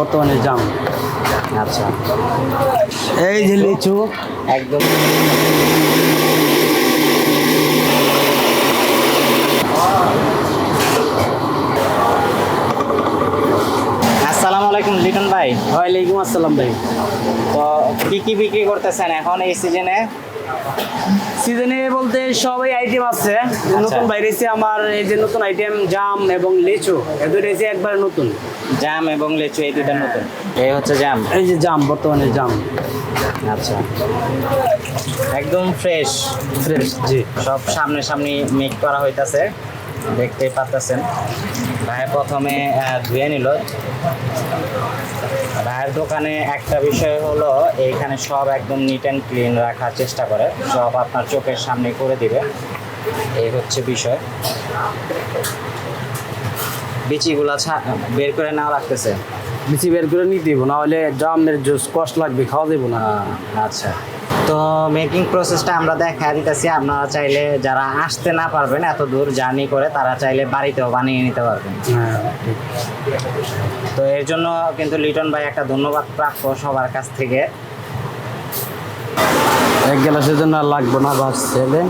বর্তমানে জাম। আচ্ছা। এই যে লিচু। একদম। আসসালামু আলাইকুম লিটন ভাই। ওয়ালাইকুম আসসালাম ভাই। তো কি কি বিক্রি করতেছেন এখন এই সিজনে সিজনে বলতে সবই আইটেম আছে। নতুন বাইরেছে আমার এই যে নতুন আইটেম জাম এবং লিচু এ দুটো এসে একবার নতুন। জাম এবং লিচু এই দুইটা নতুন। এই হচ্ছে জাম? এই যে জাম বর্তমানে জাম। আচ্ছা। একদম ফ্রেশ ফ্রেশ জি। সব সামনে সামনে মেক করা হইতাছে। দেখতেই পাচ্ছেন ভাই প্রথমে ধুয়ে নিল। ভাইয়ের দোকানে একটা বিষয় হলো এইখানে সব একদম নিট অ্যান্ড ক্লিন রাখার চেষ্টা করে। সব আপনার চোখের সামনে করে দিবে। এই হচ্ছে বিষয়। বিচিগুলা ছা- বের করে না রাখতেছে বিচি বের করে নিতে দিব না হলে জামের জুস কষ্ট লাগবে খাওয়া দেবো না। আচ্ছা। তো মেকিং প্রসেসটা আমরা দেখা দিতেছি। আপনারা চাইলে যারা আসতে না পারবেন এত দূর জার্নি করে তারা চাইলে বাড়িতেও বানিয়ে নিতে পারবেন। হ্যাঁ তো এর জন্য কিন্তু লিটন ভাই একটা ধন্যবাদ প্রাপ্য সবার কাছ থেকে। এক গ্লাসের জন্য আর লাগবে না বাস ছেলে।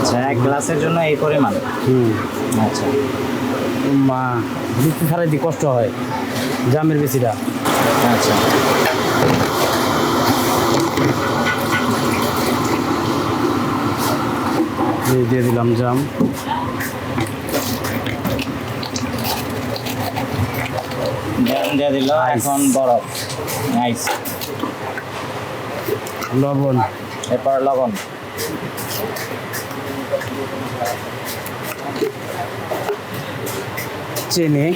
আচ্ছা এক গ্লাসের জন্য এই পরিমাণ? হুম। আচ্ছা। মা বিক্রি ছাড়াই কষ্ট হয় জামের বেশিটা আচ্ছা। দিয়ে দিলাম জাম। দিয়ে দিল এখন বরফ। নাইস লবণ। এরপর লবণ। চিনি।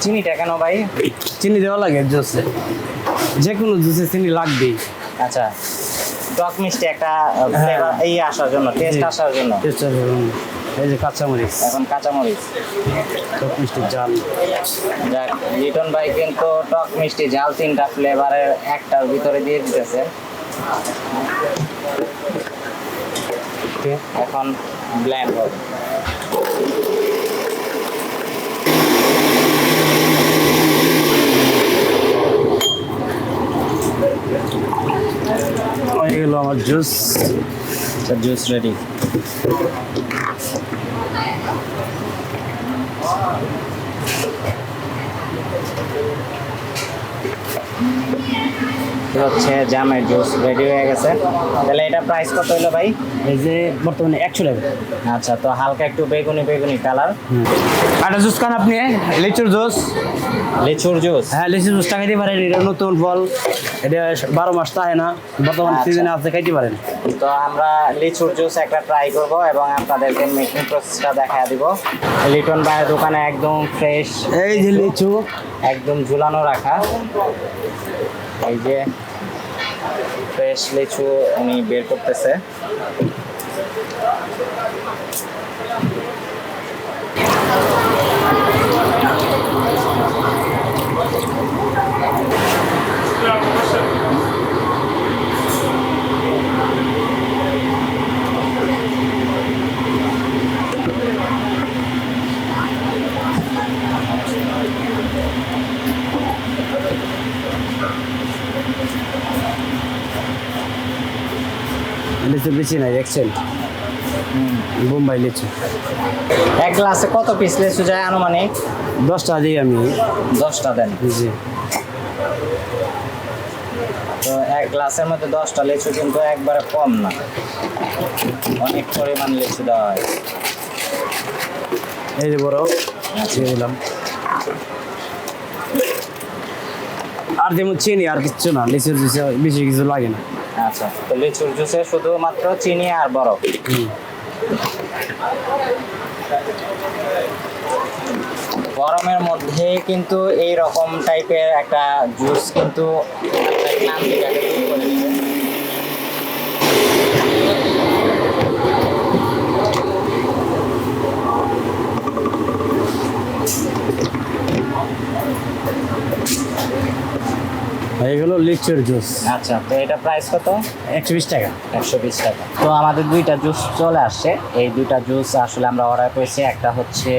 চিনিটা কেন ভাই? চিনি দেওয়া লাগে জুসে। যে কোনো জুসে চিনি লাগবেই। আচ্ছা। টক মিষ্টি একটা ফ্লেভার এই আসার জন্য টেস্ট আসার জন্য। এই যে কাঁচামরিচ। এখন কাঁচামরিচ। টক মিষ্টি জাল। যাক লিটন ভাই কিন্তু টক মিষ্টি ঝাল তিনটা ফ্লেভারের একটার ভিতরে দিয়ে দিতেছে। এখন ব্ল্যান্ড হবে। হয়ে গেল আমার জুস জুস রেডি হচ্ছে জামের জুস রেডি হয়ে গেছে। তাহলে এটা প্রাইস কত হলো ভাই? এই যে বর্তমানে একশো টাকা। আচ্ছা তো হালকা একটু বেগুনি বেগুনি কালার একটা জুস খান আপনি লিচুর জুস। লিচুর জুস? হ্যাঁ লিচুর জুস খাইতে পারেন এটা নতুন ফল। এটা বারো মাস থাকে না। বর্তমান আচ্ছা। সিজনে আছে খাইতে পারেন। তো আমরা লিচুর জুস একটা ট্রাই করব এবং আপনাদেরকে মেকিং প্রসেসটা দেখা দিব। লিটন ভাইয়ের দোকানে একদম ফ্রেশ এই যে লিচু একদম ঝুলানো রাখা। এই যে ফ্রেশ লিচু উনি বের করতেছে। লিচু বেশি নাই দেখছেন? বোম্বাই লিচু। এক গ্লাসে কত পিস লিচু যায় আনুমানিক? দশটা দিই আমি। দশটা দেন। জি। তো এক গ্লাসের মধ্যে দশটা লিচু কিন্তু একবারে কম না। অনেক পরিমাণ লিচু দেওয়া হয়। এই যে বড় দিয়ে দিলাম। আর যেমন চিনি আর কিচ্ছু না লিচুর বেশি কিছু লাগে না। আচ্ছা তো লিচুর জুসে শুধুমাত্র চিনি আর বরফ? গরমের মধ্যে কিন্তু এই রকম টাইপের একটা জুস কিন্তু আপনার ক্লান্তিটাকে এগুলো লিচুর জুস। আচ্ছা তো এটা প্রাইস কত? একশো বিশ টাকা। একশো বিশ টাকা। তো আমাদের দুইটা জুস চলে আসছে। এই দুইটা জুস আসলে আমরা অর্ডার করেছি। একটা হচ্ছে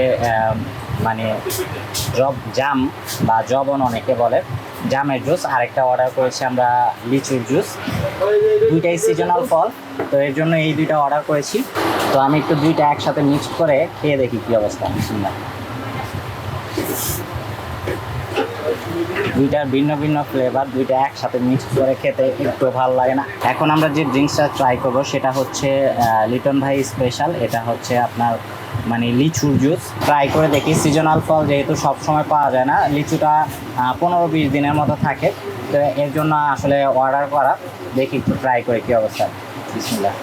মানে জব জাম বা জবন অনেকে বলে। জামের জুস। আরেকটা অর্ডার করেছি আমরা লিচুর জুস। দুইটাই সিজনাল ফল। তো এর জন্য এই দুইটা অর্ডার করেছি। তো আমি একটু দুইটা একসাথে মিক্স করে খেয়ে দেখি কি অবস্থা। বিসমিল্লাহ। দুইটার ভিন্ন ভিন্ন ফ্লেভার দুইটা একসাথে মিক্স করে খেতে একটু ভালো লাগে না। এখন আমরা যে ড্রিঙ্কসটা ট্রাই করব, সেটা হচ্ছে লিটন ভাই স্পেশাল এটা হচ্ছে আপনার মানে লিচুর জুস ট্রাই করে দেখি সিজনাল ফল যেহেতু সব সময় পাওয়া যায় না, লিচুটা পনেরো বিশ দিনের মতো থাকে। তো এর জন্য আসলে অর্ডার করা। দেখি একটু ট্রাই করে কী অবস্থা। বিসমিল্লাহ।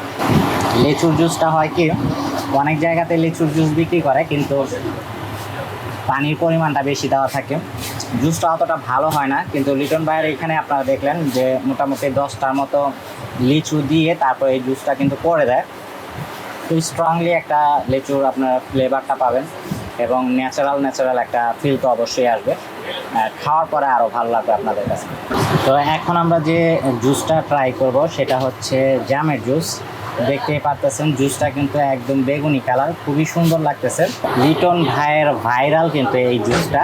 লিচুর জুসটা হয় কি, অনেক জায়গাতে লিচুর জুস বিক্রি করে, কিন্তু পানির পরিমাণটা বেশি দেওয়া থাকে। জুসটা অতটা ভালো হয় না, কিন্তু লিটন ভাইয়ের এখানে আপনারা দেখলেন যে মোটামুটি দশটার মতো লিচু দিয়ে তারপর এই জুসটা কিন্তু করে দেয়। খুব স্ট্রংলি একটা লিচুর আপনার ফ্লেভারটা পাবেন এবং ন্যাচারাল ন্যাচারাল একটা ফিল তো অবশ্যই আসবে। খাওয়ার পরে আরও ভালো লাগবে আপনাদের কাছে। তো এখন আমরা যে জুসটা ট্রাই করব সেটা হচ্ছে জ্যামের জুস দেখতেই পারতেছেন, জুসটা কিন্তু একদম বেগুনি কালার, খুবই সুন্দর লাগতেছে। লিটন ভাইয়ের ভাইরাল কিন্তু এই জুসটা।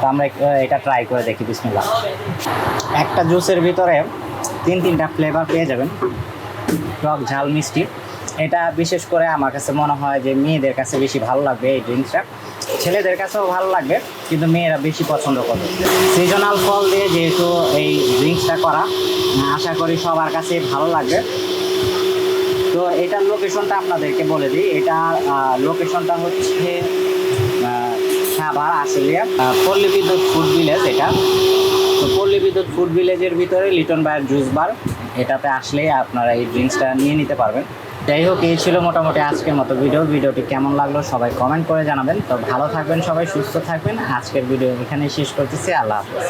তো আমরা এটা ট্রাই করে দেখি, বিসমিল্লাহ। একটা জুসের ভিতরে তিন, তিনটা ফ্লেভার পেয়ে যাবেন। টক ঝাল, মিষ্টি। এটা বিশেষ করে আমার কাছে মনে হয় যে মেয়েদের কাছে বেশি ভালো লাগবে এই ড্রিঙ্কসটা। ছেলেদের কাছেও ভালো লাগবে, কিন্তু মেয়েরা বেশি পছন্দ করবে সিজনাল ফল দিয়ে যেহেতু এই ড্রিঙ্কসটা করা, আশা করি সবার কাছে ভালো লাগবে। তো এটার লোকেশনটা আপনাদেরকে বলে দিই। এটা লোকেশনটা হচ্ছে সাভার আশুলিয়া। পল্লী বিদ্যুৎ ফুড ভিলেজ এটা। তো পল্লী বিদ্যুৎ ফুড ভিলেজের ভিতরে লিটন বায়ের জুস বার। এটাতে আসলে আপনারা এই ড্রিঙ্কসটা নিয়ে নিতে পারবেন। যাই হোক, এই ছিল মোটামুটি আজকের মতো ভিডিও ভিডিওটি কেমন লাগল সবাই কমেন্ট করে জানাবেন। তো ভালো থাকবেন সবাই, সুস্থ থাকবেন। আজকের ভিডিও এখানেই শেষ করতেছি। আল্লাহ হাফেজ।